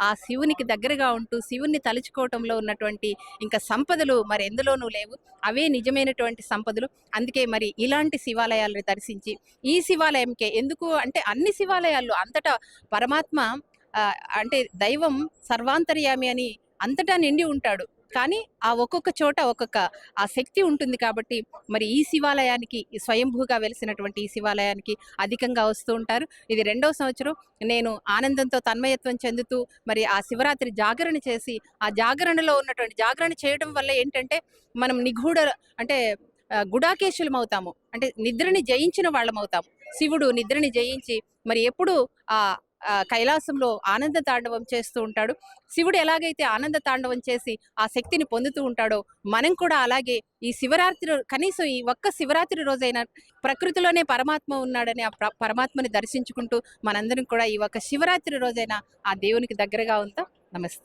ఆ శివునికి దగ్గరగా ఉంటూ శివుణ్ణి తలుచుకోవటంలో ఉన్నటువంటి ఇంకా సంపదలు మరి ఎందులోనూ లేవు. అవే నిజమైనటువంటి సంపదలు. అందుకే మరి ఇలాంటి శివాలయాలను దర్శించి ఈ శివాలయంకే ఎందుకు అంటే అన్ని శివాలయాల్లో అంతటా పరమాత్మ అంటే దైవం సర్వాంతర్యామి అని అంతటా నిండి ఉంటాడు. కానీ ఆ ఒక్కొక్క చోట ఒక్కొక్క ఆ శక్తి ఉంటుంది కాబట్టి మరి ఈ శివాలయానికి స్వయంభూగా వెలిసినటువంటి ఈ శివాలయానికి అధికంగా వస్తూ ఉంటారు. ఇది రెండవ సంవత్సరం. నేను ఆనందంతో తన్మయత్వం చెందుతూ మరి ఆ శివరాత్రి జాగరణ చేసి ఆ జాగరణలో ఉన్నటువంటి జాగరణ చేయడం వల్ల ఏంటంటే మనం నిగూఢ అంటే గుడాకేశులం అవుతాము. అంటే నిద్రని జయించిన వాళ్ళం అవుతాము. శివుడు నిద్రని జయించి మరి ఎప్పుడు ఆ, కైలాసంలో ఆనంద తాండవం చేస్తూ ఉంటాడు. శివుడు ఎలాగైతే ఆనంద తాండవం చేసి ఆ శక్తిని పొందుతూ ఉంటాడో మనం కూడా అలాగే ఈ శివరాత్రి కనీసం ఈ ఒక్క శివరాత్రి రోజైనా ప్రకృతిలోనే పరమాత్మ ఉన్నాడని ఆ పరమాత్మని దర్శించుకుంటూ మనందరం కూడా ఈ ఒక్క శివరాత్రి రోజైనా ఆ దేవునికి దగ్గరగా ఉంటాం. నమస్తే.